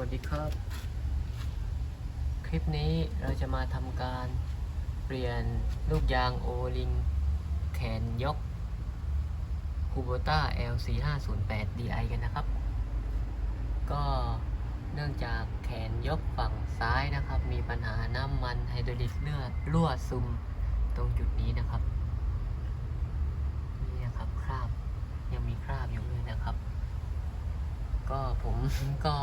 วัสดีครับ คลิปนี้เราจะมาทำการเปลี่ยนลูกยางโอลิง แขนยก Kubota L4508 DI กันนะครับ ก็เนื่องจากแขนยกฝั่งซ้ายนะครับ มีปัญหาน้ำมันไฮดรอลิกเลือดรั่วซึมตรงจุดนี้นะครับ นี่นะครับคราบยังมีคราบอยู่เลยนะครับก็ผมก็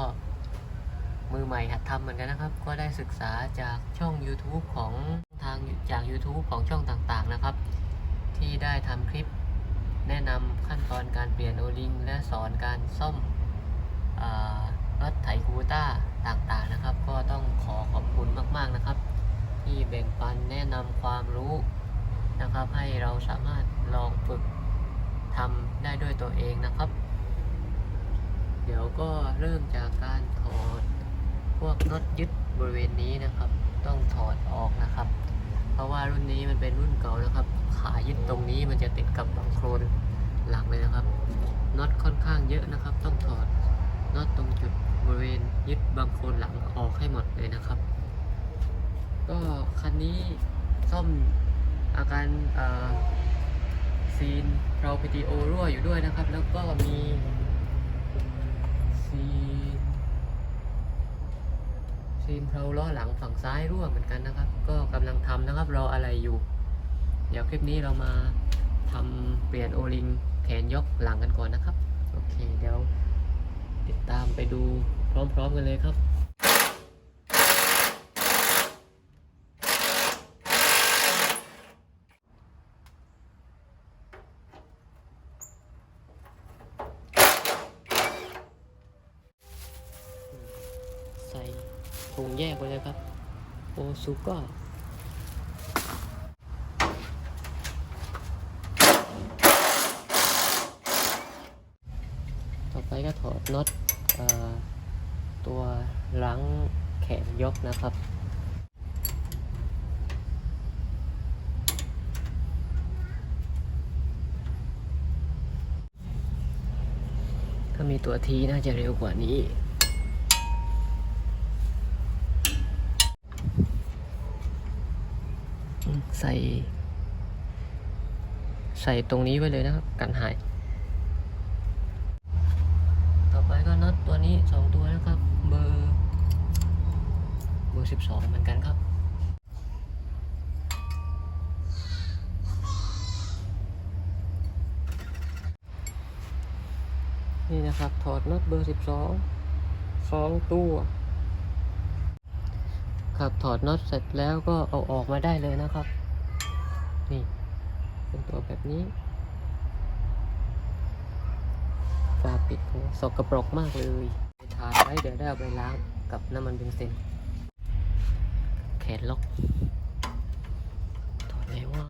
มือใหม่หัดทำเหมือนกันนะครับ ก็ได้ศึกษาจากช่อง YouTube ของทางจาก YouTube ของช่องต่างๆนะครับ ที่ได้ทำคลิปแนะนำขั้นตอนการเปลี่ยนโอลิง และสอนการซ่อมอรถไถคูต้าต่างๆนะครับ ก็ต้องขอขอบคุณมากๆนะครับ ที่แบ่งปันแนะนำความรู้นะครับ ให้เราสามารถลองฝึกทำได้ด้วยตัวเองนะครับ เดี๋ยวก็เริ่มจากการถอด พวกน็อตยึดบริเวณนี้นะครับ ต้องถอดออกนะครับ เพราะว่ารุ่นนี้มันเป็นรุ่นเก่านะครับ ขายึดตรงนี้มันจะติดกับบังโครนหลังเลยนะครับน็อตค่อนข้างเยอะนะครับ ต้องถอดน็อตตรงจุดบริเวณยึดบังโครนหลังออกให้หมดเลยนะครับ ก็คันนี้ซ่อมอาการซีนเราพีทีโอรั่วอยู่ด้วยนะครับ แล้วก็มีซี นซีมเพลาล้อหลังฝั่งซ้ายรั่วเหมือนกันนะครับ ก็กำลังทำนะครับรออะไรอยู่ เดี๋ยวคลิปนี้เรามาทำเปลี่ยนโอลิงแขนยกหลังกันก่อนนะครับ โอเคเดี๋ยวติดตามไปดูพร้อมๆกันเลยครับ ใส่ ถุงแยกไปเลยครับ โอซูก้าต่อไปก็ถอดน็อตตัวหลังแขนยกนะครับถ้ามีตัวทีน่าจะเร็วกว่านี้ ใส่ ใส่ตรงนี้ไว้เลยนะครับ กันหาย ต่อไปก็น็อตตัวนี้สองตัวนะครับ เบอร์เบอร์สิบสองเหมือนกันครับนี่นะครับ ถอดน็อตเบอร์สิบสองสองตัว ครับ ถอดน็อตเสร็จแล้วก็เอาออกมาได้เลยนะครับ นี่เป็นตัวแบบนี้ฝาปิดหัวสกปรกมากเลยทาไว้เดี๋ยวได้เอาไปล้างกับน้ำมันเบนซินแขนล็อกถอดไหนว่า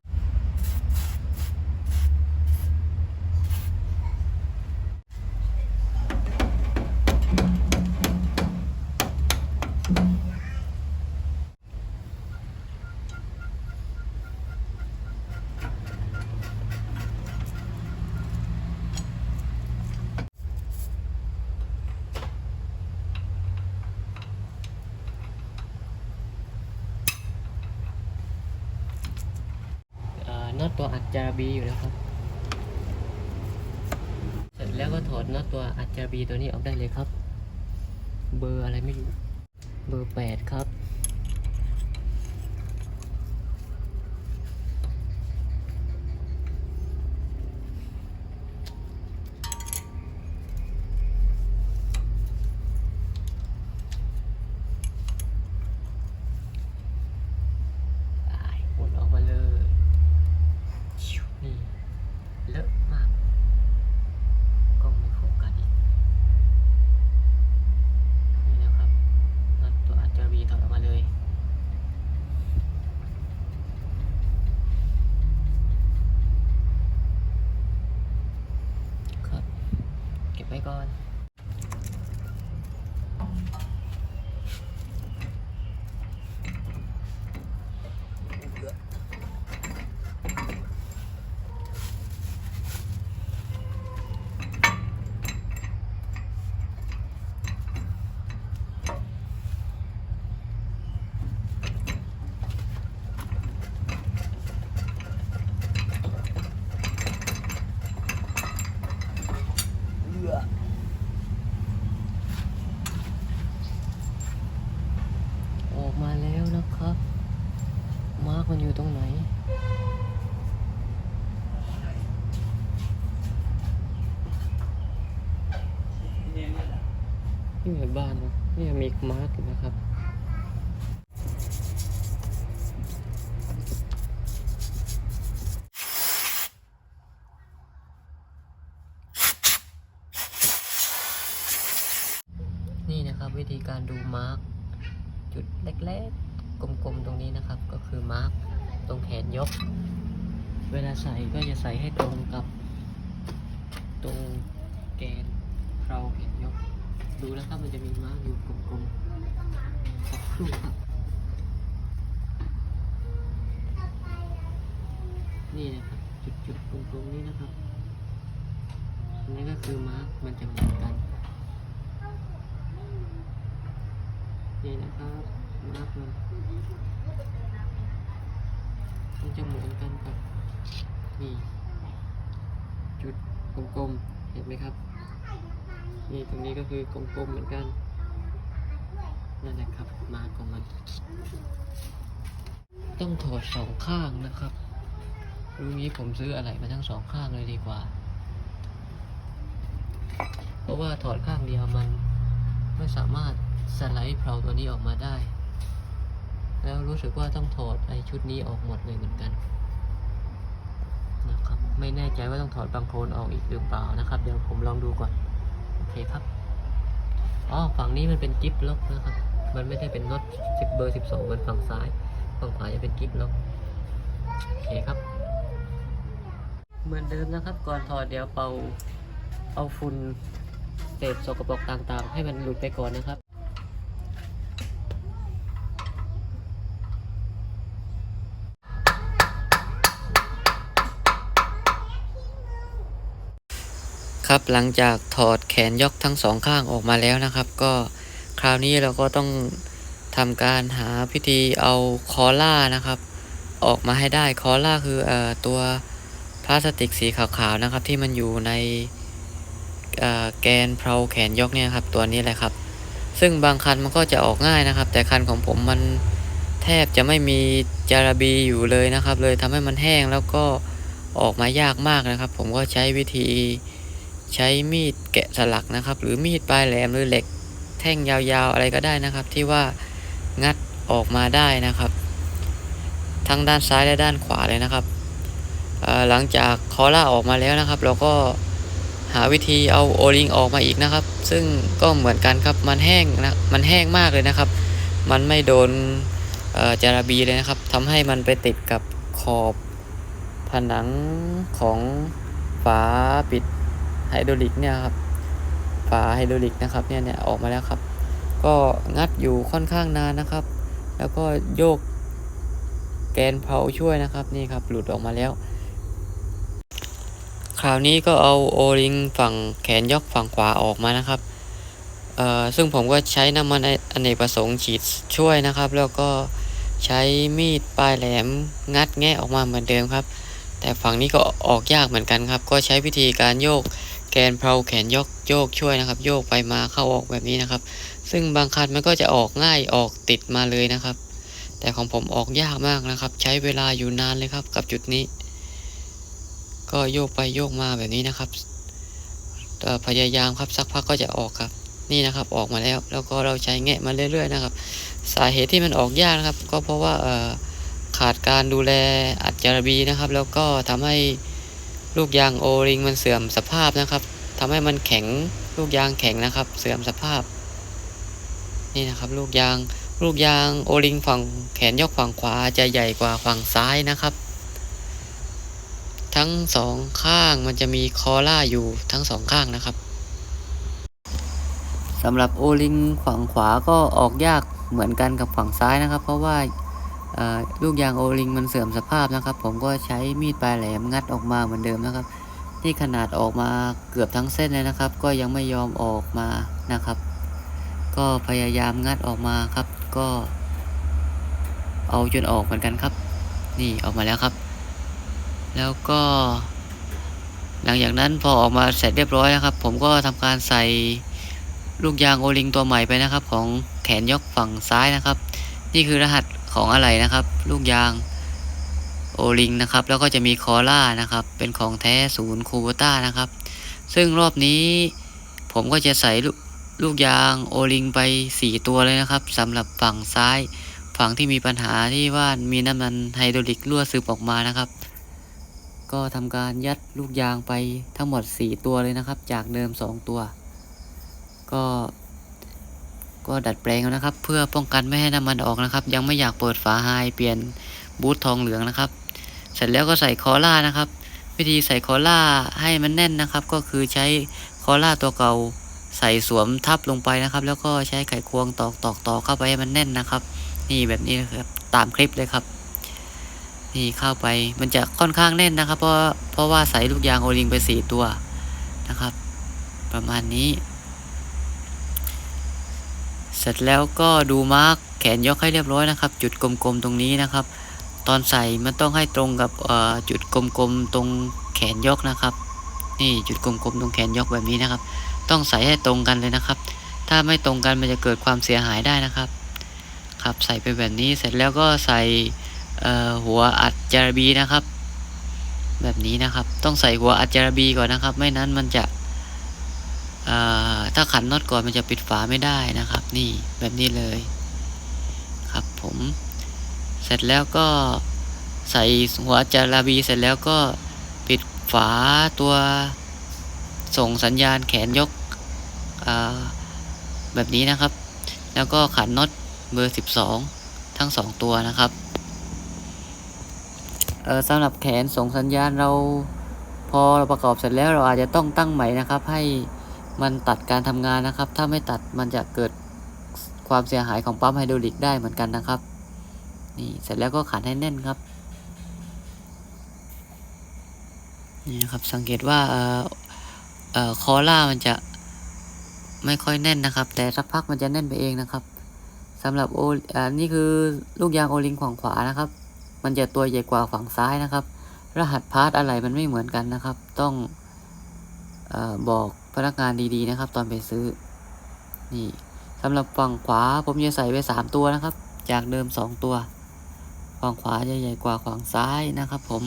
เอ่อน็อตตัวอัด จารบีอยู่แล้วครับ เสร็จแล้วก็ถอดน็อตตัวอัจจารบีตัวนี้ออกได้เลยครับ เบอร์อะไรไม่รู้ เบอร์แปดครับ อายหมุนออกมาเลยชิวนี่ เลอะมาก กล้องไม่โฟกัสอีก นี่นะครับน็อตตัวอัจจารีถอดออกมาเลย ครับ เก็บไว้ก่อน น อออกมาแล้วนะครับ มาร์กมันอยู่ตรงไหน นี่แบ้านนะนี่มีมาร์กนะครับนี่นะครับวิธีการดูมาร์กจุดเล็กๆ กลมๆ ตรงนี้นะครับ ก็คือมาร์กตรงแขนยก เวลาใส่ก็จะใส่ให้ตรงกับ ตรงแกนเราแขนยก ดูนะครับมันจะมีมาร์กอยู่กลมๆสักครู่ครับนี่นะครับจุดๆกลมๆนี้นะครับนนี้ก็คือมาร์กมันจะเหมือนกัน นี่นะครับมาร์กมันมันจะเหมือนกันกับนี่จุดกลมๆ เห็นไหมครับ นี่ตรงนี้ก็คือกลมๆเหมือนกัน นั่นแหละครับ มาของมัน ต้องถอดสองข้างนะครับรู้งี้ผมซื้ออะไรมาทั้งสองข้างเลยดีกว่า เพราะว่าถอดข้างเดียวมันไม่สามารถสไลด์เพลาตัวนี้ออกมาได้ แล้วรู้สึกว่าต้องถอดไอชุดนี้ออกหมดเลยเหมือนกันนะครับ ไม่แน่ใจว่าต้องถอดบางโคลนออกอีกหรือเปล่านะครับ เดี๋ยวผมลองดูก่อน เคครับอ๋อฝั่งนี้มันเป็นกิฟล็อกนะครับ มันไม่ได้เป็นน็อตสิบเบอร์สิบสองมือนฝั่งซ้าย ฝั่งขวาจะเป็นกิฟล็อกโอเคครับ เหมือนเดิมนะครับ ก่อนถอดเดี๋ยวเป่าเอาฝุ่นเศษสกปรกต่างๆ ให้มันหลุดไปก่อนนะครับ ครับ หลังจากถอดแขนยกทั้งสองข้างออกมาแล้วนะครับ ก็คราวนี้เราก็ต้องทำการหาพิธีเอาคอล่านะครับ ออกมาให้ได้คอล่าคือออตัวพลาสติกสีขาวๆนะครับ ที่มันอยู่ในแกนเพลาแขนยกเนี่ยครับตัวนี้แหละครับ ซึ่งบางคันมันก็จะออกง่ายนะครับ แต่คันของผมมันแทบจะไม่มีจาระบีอยู่เลยนะครับ เลยทำให้มันแห้งแล้วก็ออกมายากมากนะครับ ผมก็ใช้วิธี ใช้มีดแกะสลักนะครับ หรือมีดปลายแหลมหรือเหล็กแท่งยาวๆอะไรก็ได้นะครับ ที่ว่างัดออกมาได้นะครับ ทั้งด้านซ้ายและด้านขวาเลยนะครับหลังจากคอล่าออกมาแล้วนะครับ เราก็หาวิธีเอาโอลิงออกมาอีกนะครับ ซึ่งก็เหมือนกันครับมันแห้งนะมันแห้งมากเลยนะครับ มันไม่โดนจาระบีเลยนะครับทำให้มันไปติดกับขอบผนังของฝาปิด ไฮดรอลิกเนี่ยครับฝาไฮดรอลิกนะครับเนี่ยเนี่ยออกมาแล้วครับ ก็งัดอยู่ค่อนข้างนานนะครับ แล้วก็โยกแกนเพลาช่วยนะครับนี่ครับหลุดออกมาแล้ว คราวนี้ก็เอาโอลิงฝั่งแขนยกฝั่งขวาออกมานะครับเอ่อซึ่งผมก็ใช้น้ำมันอเนกประสงค์ฉีดช่วยนะครับ แล้วก็ใช้มีดปลายแหลมงัดแงะออกมาเหมือนเดิมครับ แต่ฝั่งนี้ก็ออกยากเหมือนกันครับ ก็ใช้วิธีการโยก แกนเพลาแขนยกโยกช่วยนะครับ โยกไปมาเข้าออกแบบนี้นะครับ ซึ่งบางคันมันก็จะออกง่ายออกติดมาเลยนะครับ แต่ของผมออกยากมากนะครับ ใช้เวลาอยู่นานเลยครับ กับจุดนี้ ก็โยกไปโยกมาแบบนี้นะครับพยายามครับสักพักก็จะออกครับนี่นะครับออกมาแล้วแล้วก็เราใช้แงะมาเรื่อยๆนะครับ สาเหตุที่มันออกยากนะครับ ก็เพราะว่าขาดการดูแลอัดจารบีนะครับ แล้วก็ทำให้ ลูกยางโอริงมันเสื่อมสภาพนะครับทำให้มันแข็งลูกยางแข็งนะครับ เสื่อมสภาพ นี่นะครับ ลูกยางลูกยางโอริงฝั่งแขนยกฝั่งขวาจะใหญ่กว่าฝั่งซ้ายนะครับ ทั้งสองข้างมันจะมีคอล่าอยู่ทั้งสองข้างนะครับสำหรับโอลิงฝั่งขวาก็ออกยากเหมือนกันกับฝั่งซ้ายนะครับ เพราะว่า ลูกยางโอลิงมันเสื่อมสภาพนะครับ ผมก็ใช้มีดปลายแหลมงัดออกมาเหมือนเดิมนะครับนี่ขนาดออกมาเกือบทั้งเส้นเลยนะครับ ก็ยังไม่ยอมออกมานะครับ ก็พยายามงัดออกมาครับ ก็ เอาจนออกเหมือนกันครับ นี่ออกมาแล้วครับ แล้วก็ หลังจากนั้นพอออกมาเสร็จเรียบร้อยนะครับ ผมก็ทำการใส่ลูกยางโอลิงตัวใหม่ไปนะครับ ของแขนยกฝั่งซ้ายนะครับ นี่คือรหัส ของอะไรนะครับ ลูกยางโอลิงนะครับ แล้วก็จะมีคอล่านะครับ เป็นของแท้ศูนย์คูโบต้านะครับ ซึ่งรอบนี้ผมก็จะใส่ลูกลูกยางโอลิงไป 4 ตัวเลยนะครับสำหรับฝั่งซ้าย ฝั่งที่มีปัญหาที่ว่ามีน้ำมันไฮดรอลิกรั่วซึมออกมานะครับ ก็ทำการยัดลูกยางไปทั้งหมด 4 ตัวเลยนะครับ จากเดิม 2 ตัว ก็ ก็ดัดแปลงนะครับ เพื่อป้องกันไม่ให้น้ำมันออกนะครับ ยังไม่อยากเปิดฝาไฮเปลี่ยนบูททองเหลืองนะครับ เสร็จแล้วก็ใส่คอล่านะครับ วิธีใส่คอล่าให้มันแน่นนะครับ ก็คือใช้คอล่าตัวเก่าใส่สวมทับลงไปนะครับ แล้วก็ใช้ไขควงตอกตอกตอกเข้าไปให้มันแน่นนะครับ นี่แบบนี้นะครับตามคลิปเลยครับ นี่เข้าไปมันจะค่อนข้างแน่นนะครับ เพราะเพราะว่าใส่ลูกยางโอลิงไปสี่ตัวนะครับ ประมาณนี้ เสร็จแล้วก็ดูมาร์กแขนยกให้เรียบร้อยนะครับ จุดกลมๆตรงนี้นะครับ ตอนใส่มันต้องให้ตรงกับจุดกลมๆตรงแขนยกนะครับ นี่จุดกลมๆตรงแขนยกแบบนี้นะครับ ต้องใส่ให้ตรงกันเลยนะครับ ถ้าไม่ตรงกันมันจะเกิดความเสียหายได้นะครับ ครับใส่ไปแบบนี้เสร็จแล้วก็ใส่หัวอัดจารบีนะครับ แบบนี้นะครับ ต้องใส่หัวอัดจารบีก่อนนะครับ ไม่นั้นมันจะ ถ้าขันน็อตก่อนมันจะปิดฝาไม่ได้นะครับ นี่แบบนี้เลยครับผมเสร็จแล้วก็ใส่หัวจาระบีเสร็จแล้วก็ปิดฝาตัวส่งสัญญาณแขนยกแบบนี้นะครับ แล้วก็ขันน็อตเบอร์ 12 ทั้ง 2 ตัวนะครับสำหรับแขนส่งสัญญาณเราพอเราประกอบเสร็จแล้วเราอาจจะต้องตั้งใหม่นะครับให้ มันตัดการทำงานนะครับ ถ้าไม่ตัดมันจะเกิดความเสียหายของปั๊มไฮดรอลิกได้เหมือนกันนะครับ นี่เสร็จแล้วก็ขันให้แน่นครับ นี่นะครับสังเกตว่าเอ่อเอ่อคอล่ามันจะไม่ค่อยแน่นนะครับ แต่สักพักมันจะแน่นไปเองนะครับสำหรับโออ่านี่คือลูกยางโอลิงฝั่งขวานะครับ มันจะตัวใหญ่กว่าฝั่งซ้ายนะครับ รหัสพาร์ทอะไรมันไม่เหมือนกันนะครับ ต้องเออบอก พนักงานดีๆนะครับ ตอนไปซื้อ นี่สำหรับฝั่งขวาผมจะใส่ไปสามตัวนะครับ จากเดิมสองตัวฝั่งขวาจะใหญ่กว่าฝั่งซ้ายนะครับผม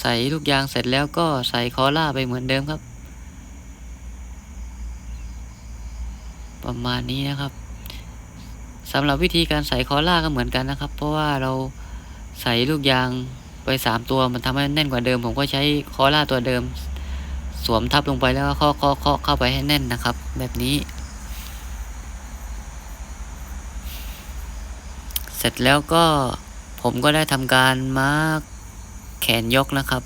ใส่ลูกยางเสร็จแล้วก็ใส่คอล่าไปเหมือนเดิมครับ ประมาณนี้นะครับสำหรับวิธีการใส่คอล่าก็เหมือนกันนะครับ เพราะว่าเราใส่ลูกยางไปสามตัวมันทำให้แน่นกว่าเดิม ผมก็ใช้คอล่าตัวเดิม สวมทับลงไปแล้วก็เคาะเคาะเคาะเข้าไปให้แน่นนะครับ แบบนี้ เสร็จแล้วก็ผมก็ได้ทำการมาร์กแขนยกนะครับ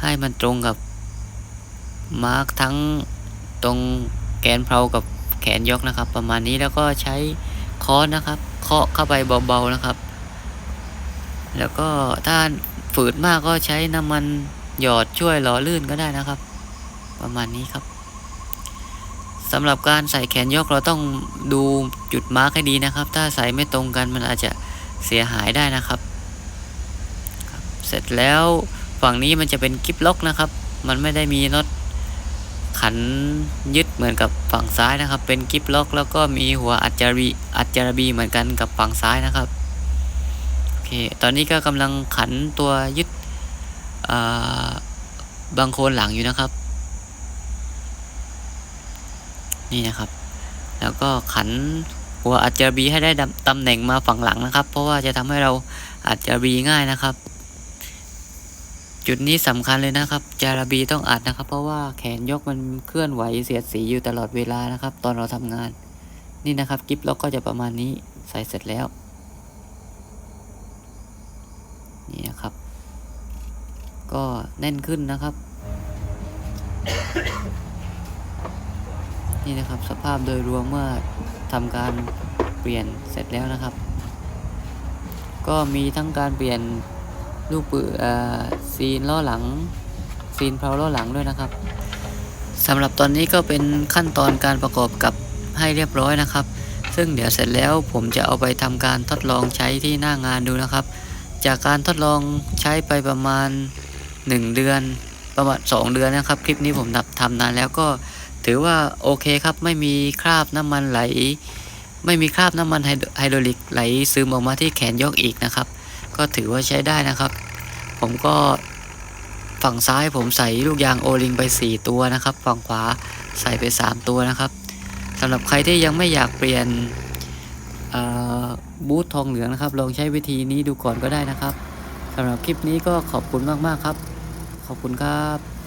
ให้มันตรงกับมาร์กทั้งตรงแกนเพลากับแขนยกนะครับ ประมาณนี้แล้วก็ใช้ค้อนนะครับ เคาะเข้าไปเบาๆนะครับ แล้วก็ถ้าฝืดมากก็ใช้น้ำมัน หยอดช่วยหล่อลื่นก็ได้นะครับ ประมาณนี้ครับสำหรับการใส่แขนยกเราต้องดูจุดมาร์กให้ดีนะครับ ถ้าใส่ไม่ตรงกันมันอาจจะเสียหายได้นะครับรบเสร็จแล้วฝั่งนี้มันจะเป็นกิฟล็อกนะครับ มันไม่ได้มีน็อตขันยึดเหมือนกับฝั่งซ้ายนะครับ เป็นกิฟล็อก แล้วก็มีหัวอัดจารีอัดจารบีเหมือนกันกับฝั่งซ้ายนะครับโอเคตอนนี้ก็กำลังขันตัวยึด บางโคนหลังอยู่นะครับ นี่นะครับ แล้วก็ขันหัวอัดจาระบีให้ได้ตำแหน่งมาฝั่งหลังนะครับ เพราะว่าจะทำให้เราอัดจาระบีง่ายนะครับ จุดนี้สำคัญเลยนะครับจาระบีต้องอัดนะครับ เพราะว่าแขนยกมันเคลื่อนไหวเสียดสีอยู่ตลอดเวลานะครับ ตอนเราทำงาน นี่นะครับกิฟล็อกก็จะประมาณนี้ใส่เสร็จแล้ว นี่นะครับ ก็แน่นขึ้นนะครับ นี่นะครับสภาพโดยรวมเมื่อทำการเปลี่ยนเสร็จแล้วนะครับ ก็มีทั้งการเปลี่ยนลูกปืนเอ่อซีนล้อหลัง ซีนเพลาล้อหลังด้วยนะครับสำหรับตอนนี้ก็เป็นขั้นตอนการประกอบกับให้เรียบร้อยนะครับ ซึ่งเดี๋ยวเสร็จแล้วผมจะเอาไปทำการทดลองใช้ที่หน้างานดูนะครับ จากการทดลองใช้ไปประมาณ 1 เดือนประมาณสองเดือนนะครับ คลิปนี้ผมทำทำนานแล้วก็ถือว่าโอเคครับไม่มีคราบน้ำมันไหล ไม่มีคราบน้ำมันไฮโดรลิกไหลซึมออกมาที่แขนยกอีกนะครับ ก็ถือว่าใช้ได้นะครับ ผมก็ฝั่งซ้ายผมใส่ลูกยางโอลิงไป 4 ตัวนะครับ ฝั่งขวาใส่ไป 3 ตัวนะครับสำหรับใครที่ยังไม่อยากเปลี่ยนบูททองเหลืองนะครับ ลองใช้วิธีนี้ดูก่อนก็ได้นะครับ สำหรับคลิปนี้ก็ขอบคุณมากๆครับ ขอบคุณครับ